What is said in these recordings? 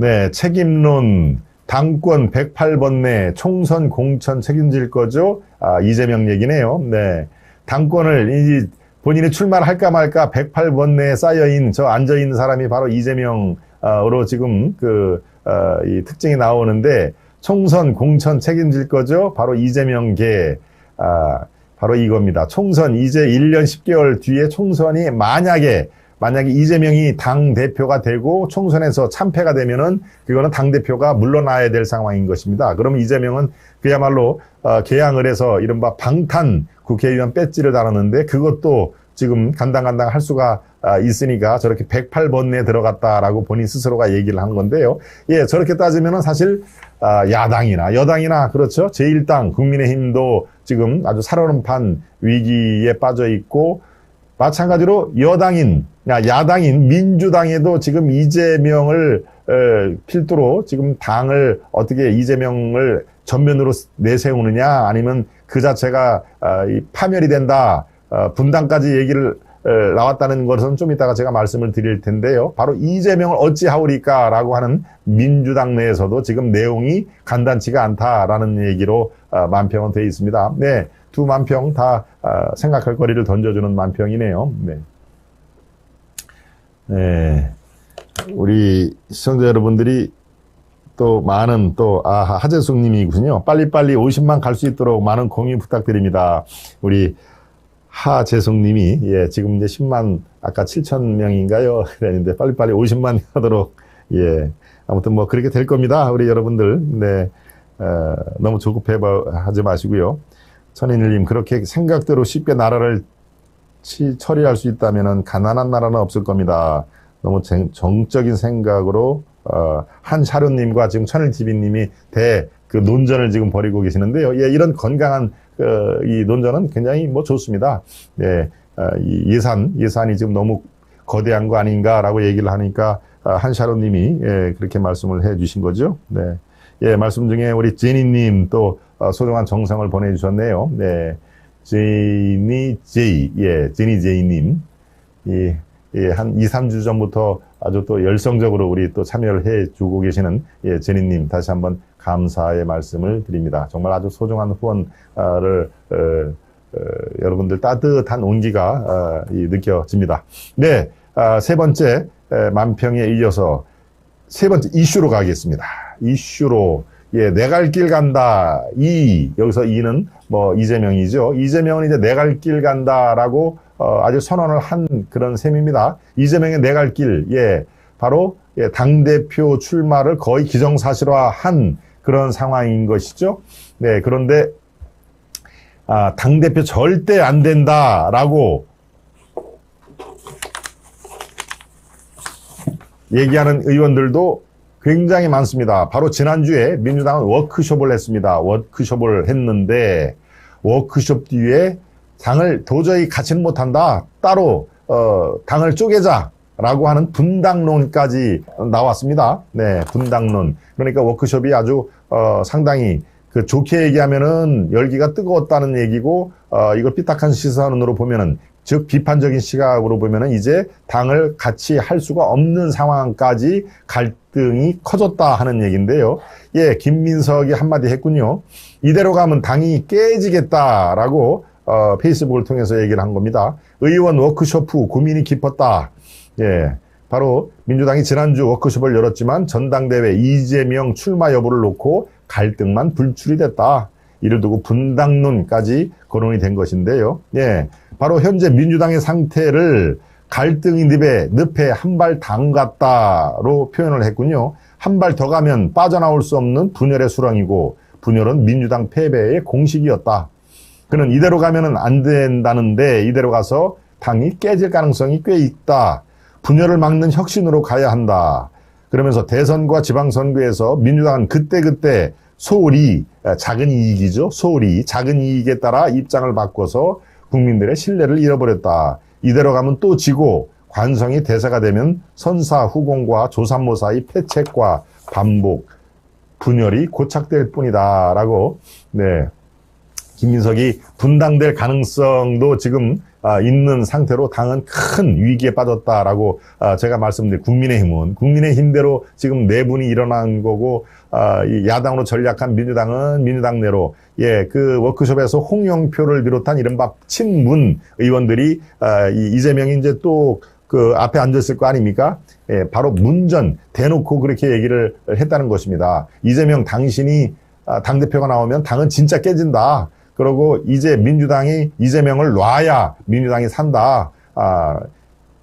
네, 책임론, 당권 108번 내 총선 공천 책임질 거죠? 아, 이재명 얘기네요. 네. 당권을 이 본인이 출마를 할까 말까 108번 내에 쌓여있는 저 앉아있는 사람이 바로 이재명으로 지금 그, 어, 이 특징이 나오는데 총선 공천 책임질 거죠? 바로 이재명계. 아, 바로 이겁니다. 총선 이제 1년 10개월 뒤에 총선이 만약에 만약에 이재명이 당 대표가 되고 총선에서 참패가 되면은 그거는 당 대표가 물러나야 될 상황인 것입니다. 그러면 이재명은 그야말로 어, 개항을 해서 이른바 방탄 국회의원 배지를 달았는데 그것도 지금 간당간당 할 수가 아, 있으니까 저렇게 108번 내에 들어갔다라고 본인 스스로가 얘기를 한 건데요. 예, 저렇게 따지면은 사실 아, 야당이나 여당이나 그렇죠. 제1당 국민의힘도 지금 아주 살얼음판 위기에 빠져 있고 마찬가지로 여당인 야당인 민주당에도 지금 이재명을 필두로 지금 당을 어떻게 이재명을 전면으로 내세우느냐 아니면 그 자체가 아, 파멸이 된다 어, 분당까지 얘기를 나왔다는 것은 좀 이따가 제가 말씀을 드릴 텐데요. 바로 이재명을 어찌하오리까라고 하는 민주당 내에서도 지금 내용이 간단치가 않다라는 얘기로 어, 만평은 되어 있습니다. 네, 두 만평 다 어, 생각할 거리를 던져주는 만평이네요. 네. 네. 우리 시청자 여러분들이 또 많은 또, 아, 하재숙 님이군요. 빨리빨리 50만 갈 수 있도록 많은 공유 부탁드립니다. 우리 하재숙 님이, 예, 지금 이제 10만, 아까 7천 명인가요? 그랬는데 빨리빨리 50만 하도록, 예. 아무튼 뭐 그렇게 될 겁니다. 우리 여러분들. 네. 어, 너무 조급해 하지 마시고요. 천인일님, 그렇게 생각대로 쉽게 나라를 치, 처리할 수 있다면 가난한 나라는 없을 겁니다. 너무 정적인 생각으로 어, 한샤론님과 지금 천일TV님이 대 그 논전을 지금 벌이고 계시는데요. 예, 이런 건강한 그, 이 논전은 굉장히 뭐 좋습니다. 예, 어, 이 예산 예산이 지금 너무 거대한 거 아닌가라고 얘기를 하니까 어, 한샤론님이 예, 그렇게 말씀을 해주신 거죠. 네, 예, 말씀 중에 우리 제니님 또 어, 소중한 정성을 보내주셨네요. 네. 제니 제이, 예, 제니 제이님. 예, 예, 한 2, 3주 전부터 아주 또 열성적으로 우리 또 참여를 해 주고 계시는 예, 제니님 다시 한번 감사의 말씀을 드립니다. 정말 아주 소중한 후원을 어, 어, 여러분들 따뜻한 온기가 어, 느껴집니다. 네, 아, 세 번째 에, 만평에 이어서 세 번째 이슈로 가겠습니다. 이슈로 예, 내 갈 길 간다. 이 여기서 이는 뭐 이재명이죠. 이재명은 이제 내 갈 길 간다라고 어, 아주 선언을 한 그런 셈입니다. 이재명의 내 갈 길, 예, 바로 예, 당 대표 출마를 거의 기정사실화한 그런 상황인 것이죠. 네, 그런데 아, 당 대표 절대 안 된다라고 얘기하는 의원들도 굉장히 많습니다. 바로 지난주에 민주당은 워크숍을 했습니다. 워크숍을 했는데 워크숍 뒤에 당을 도저히 갖지는 못한다. 따로 어, 당을 쪼개자라고 하는 분당론까지 나왔습니다. 네, 분당론. 그러니까 워크숍이 아주 어, 상당히 그 좋게 얘기하면은 열기가 뜨거웠다는 얘기고 어, 이걸 삐딱한 시선으로 보면은 즉 비판적인 시각으로 보면은 이제 당을 같이 할 수가 없는 상황까지 갈등이 커졌다 하는 얘기인데요. 예, 김민석이 한마디 했군요. 이대로 가면 당이 깨지겠다라고 어, 페이스북을 통해서 얘기를 한 겁니다. 의원 워크숍 후 고민이 깊었다. 예. 바로 민주당이 지난주 워크숍을 열었지만 전당대회 이재명 출마 여부를 놓고 갈등만 불출이 됐다. 이를 두고 분당론까지 거론이 된 것인데요. 예. 바로 현재 민주당의 상태를 갈등이 늪에, 늪에 한 발 담갔다로 표현을 했군요. 한 발 더 가면 빠져나올 수 없는 분열의 수렁이고 분열은 민주당 패배의 공식이었다. 그는 이대로 가면은 안 된다는데 이대로 가서 당이 깨질 가능성이 꽤 있다. 분열을 막는 혁신으로 가야 한다. 그러면서 대선과 지방선거에서 민주당은 그때그때 소홀히 작은 이익이죠. 소홀히 작은 이익에 따라 입장을 바꿔서 국민들의 신뢰를 잃어버렸다. 이대로 가면 또 지고 관성이 대사가 되면 선사 후공과 조산모 사이 패책과 반복, 분열이 고착될 뿐이다라고 네. 김민석이 분당될 가능성도 지금 아, 있는 상태로 당은 큰 위기에 빠졌다라고 아, 제가 말씀드린 국민의힘은 국민의힘대로 지금 내분이 일어난 거고 아, 이 야당으로 전략한 민주당은 민주당 내로 예, 그 워크숍에서 홍영표를 비롯한 이른바 친문 의원들이 아, 이 이재명이 이제 또 그 앞에 앉았을 거 아닙니까? 예, 바로 문전 대놓고 그렇게 얘기를 했다는 것입니다. 이재명 당신이 아, 당대표가 나오면 당은 진짜 깨진다. 그러고 이제 민주당이 이재명을 놔야 민주당이 산다. 아,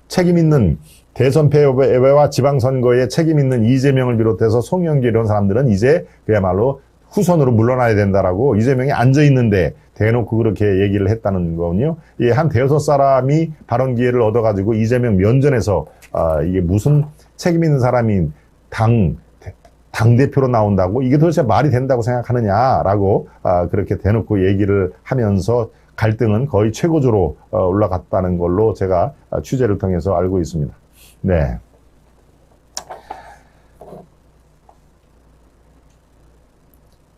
책임 있는 대선 패배와 지방선거에 책임 있는 이재명을 비롯해서 송영기 이런 사람들은 이제 그야말로 후선으로 물러나야 된다라고 이재명이 앉아 있는데 대놓고 그렇게 얘기를 했다는 거군요. 이한 대여섯 사람이 발언 기회를 얻어가지고 이재명 면전에서 아, 이게 무슨 책임 있는 사람이 당 당대표로 나온다고 이게 도대체 말이 된다고 생각하느냐라고 아, 그렇게 대놓고 얘기를 하면서 갈등은 거의 최고조로 어, 올라갔다는 걸로 제가 취재를 통해서 알고 있습니다. 네.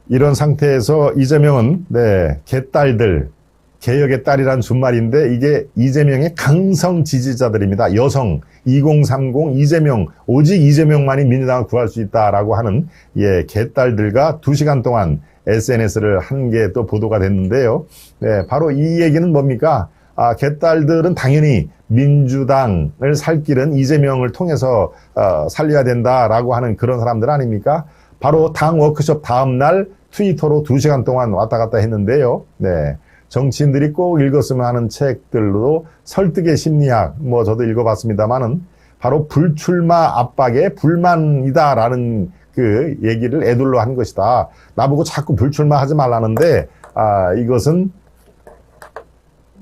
이런 상태에서 이재명은 네, 개딸들 개혁의 딸이란 준말인데 이게 이재명의 강성 지지자들입니다. 여성 2030 이재명 오직 이재명만이 민주당을 구할 수 있다라고 하는 예 개딸들과 두 시간 동안 SNS를 한 게 또 보도가 됐는데요. 네, 바로 이 얘기는 뭡니까? 아, 개딸들은 당연히 민주당을 살 길은 이재명을 통해서 어, 살려야 된다라고 하는 그런 사람들 아닙니까? 바로 당 워크숍 다음 날 트위터로 두 시간 동안 왔다 갔다 했는데요. 네. 정치인들이 꼭 읽었으면 하는 책들로 설득의 심리학, 뭐 저도 읽어봤습니다만은 바로 불출마 압박의 불만이다라는 그 얘기를 애둘러 한 것이다. 나보고 자꾸 불출마하지 말라는데 아 이것은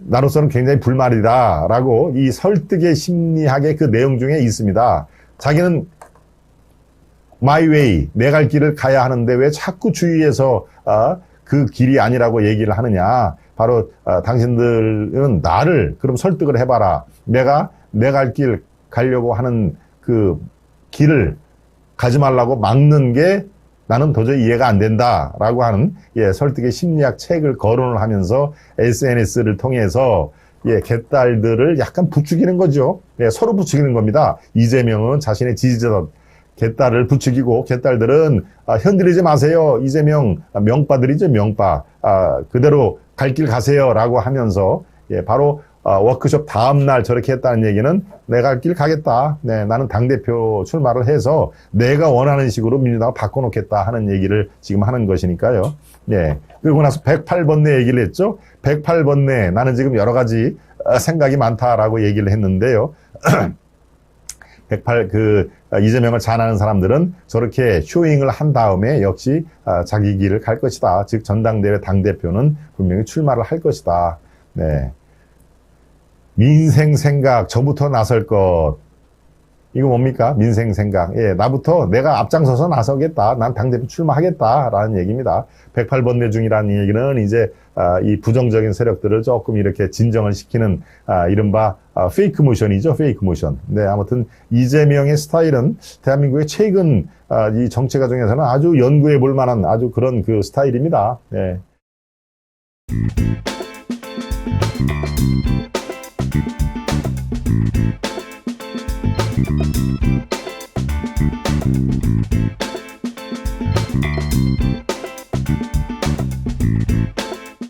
나로서는 굉장히 불만이다라고 이 설득의 심리학의 그 내용 중에 있습니다. 자기는 마이 웨이 내 갈 길을 가야 하는데 왜 자꾸 주위에서 아, 그 길이 아니라고 얘기를 하느냐. 바로 어, 당신들은 나를 그럼 설득을 해봐라. 내가 내 갈 길 가려고 하는 그 길을 가지 말라고 막는 게 나는 도저히 이해가 안 된다라고 하는 예, 설득의 심리학 책을 거론을 하면서 SNS를 통해서 예, 개딸들을 약간 부추기는 거죠. 예, 서로 부추기는 겁니다. 이재명은 자신의 지지자 개딸을 부추기고 개딸들은 아, 현들이지 마세요. 이재명 명빠들이죠 명빠. 아, 그대로 갈 길 가세요라고 하면서 예, 바로 아, 워크숍 다음 날 저렇게 했다는 얘기는 내가 갈길 가겠다. 네, 나는 당 대표 출마를 해서 내가 원하는 식으로 민주당을 바꿔놓겠다 하는 얘기를 지금 하는 것이니까요. 네. 그리고 나서 108번 내 얘기를 했죠. 108번 내 나는 지금 여러 가지 아, 생각이 많다라고 얘기를 했는데요. 108, 그, 아, 이재명을 잘하는 사람들은 저렇게 쇼잉을 한 다음에 역시 아, 자기 길을 갈 것이다. 즉, 전당대회 당 대표는 분명히 출마를 할 것이다. 네. 민생 생각, 저부터 나설 것. 이거 뭡니까? 민생 생각. 예, 나부터 내가 앞장서서 나서겠다. 난 당대표 출마하겠다. 라는 얘기입니다. 108번뇌 중이라는 얘기는 이제, 아, 이 부정적인 세력들을 조금 이렇게 진정을 시키는, 아, 이른바, 아, 페이크 모션이죠. 페이크 모션. 네, 아무튼 이재명의 스타일은 대한민국의 최근, 아, 이 정치가 중에서는 아주 연구해 볼 만한 아주 그런 그 스타일입니다. 네.